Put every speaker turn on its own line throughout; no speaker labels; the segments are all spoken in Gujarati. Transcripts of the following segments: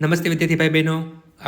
નમસ્તે વિદ્યાર્થી બહેનો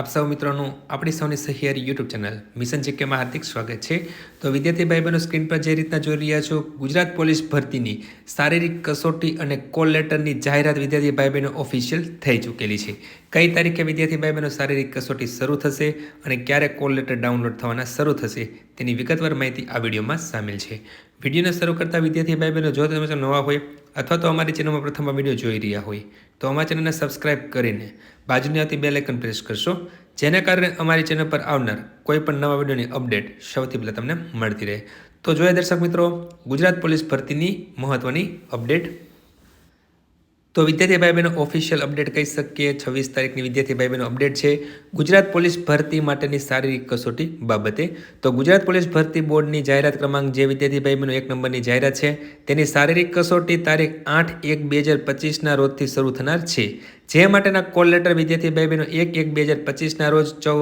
આપ સૌ મિત્રોનું આપણી સૌની સહિયારી યુટ્યુબ ચેનલ મિશન જીકેમાં હાર્દિક સ્વાગત છે. તો વિદ્યાર્થી ભાઈ બહેનો સ્ક્રીન પર જે રીતના જોઈ રહ્યા છો, ગુજરાત પોલીસ ભરતીની શારીરિક કસોટી અને કોલ લેટરની જાહેરાત વિદ્યાર્થી ભાઈ બહેનો ઓફિશિયલ થઈ ચૂકેલી છે. કઈ તારીખે વિદ્યાર્થી ભાઈ બહેનો શારીરિક કસોટી શરૂ થશે અને ક્યારે કોલ લેટર ડાઉનલોડ થવાના શરૂ થશે તેની વિગતવાર માહિતી આ વિડીયોમાં સામેલ છે. વિડીયોને શરૂ કરતા વિદ્યાર્થી ભાઈ બહેનો જો તમે નવા હોય અથવા તો અમારી ચેનલમાં પ્રથમ વીડિયો જોઈ રહ્યા હોય, તો અમારી ચેનલને સબસ્ક્રાઇબ કરીને બાજુની આવતી બે આઇકન પ્રેસ કરશો, જેના કારણે અમારી ચેનલ પર આવનાર કોઈ પણ નવા વિડીયોની અપડેટ સૌથી પહેલાં તમને મળતી રહે. તો જોઈએ દર્શક મિત્રો, ગુજરાત પોલીસ ભરતીની મહત્ત્વની અપડેટ તો વિદ્યાર્થી ભાઈ બહેનો ઓફિશિયલ અપડેટ કહી શકીએ. છવ્વીસ તારીખની વિદ્યાર્થી ભાઈ બહેનો અપડેટ છે. ગુજરાત પોલીસ ભરતી માટેની શારીરિક કસોટી બાબતે. તો ગુજરાત પોલીસ ભરતી બોર્ડની જાહેરાત ક્રમાંક જે વિદ્યાર્થી ભાઈ બહેનો એક નંબરની જાહેરાત છે, તેની શારીરિક કસોટી તારીખ આઠ એક બે હજાર પચીસના રોજથી શરૂ થનાર છે. જે માટેના કોલ લેટર વિદ્યાર્થી ભાઈ બહેનો એક એક બે હજાર પચીસના રોજ ચૌ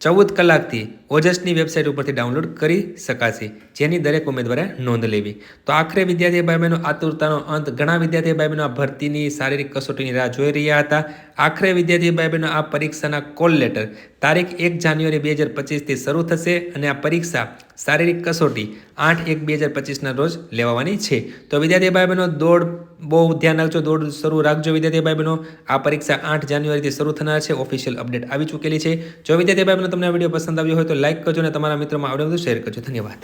ચૌદ કલાકથી ઓજસની વેબસાઇટ ઉપરથી ડાઉનલોડ કરી શકાશે, જેની દરેક ઉમેદવારે નોંધ લેવી. તો આખરે વિદ્યાર્થી ભાઈ બહેનો આતુરતાનો અંત. ઘણા વિદ્યાર્થી ભાઈ બહેનો આ ભરતીની શારીરિક કસોટીની રાહ જોઈ રહ્યા હતા. આખરે વિદ્યાર્થી ભાઈ બહેનો આ પરીક્ષાના કોલ લેટર. તારીખ એક જાન્યુઆરી બે હજાર પચીસથી શરૂ થશે અને આ પરીક્ષા શારીરિક કસોટી આઠ એક બે હજાર પચીસના રોજ લેવાની છે. તો વિદ્યાર્થી ભાઈ બહેનો દોડ બહુ ધ્યાન રાખજો, દોડ શરૂ રાખજો વિદ્યાર્થી ભાઈ બહેનો આ પરીક્ષા આઠ જાન્યુઆરીથી શરૂ થનાર છે ઓફિશિયલ અપડેટ આવી ચૂકેલી છે. જો વિદ્યાર્થી ભાઈ બહેનો તમને આ વીડિયો પસંદ આવ્યો હોય તો લાઇક કરજો અને તમારા મિત્રોમાં આવડે બધું શેર કરજો. ધન્યવાદ.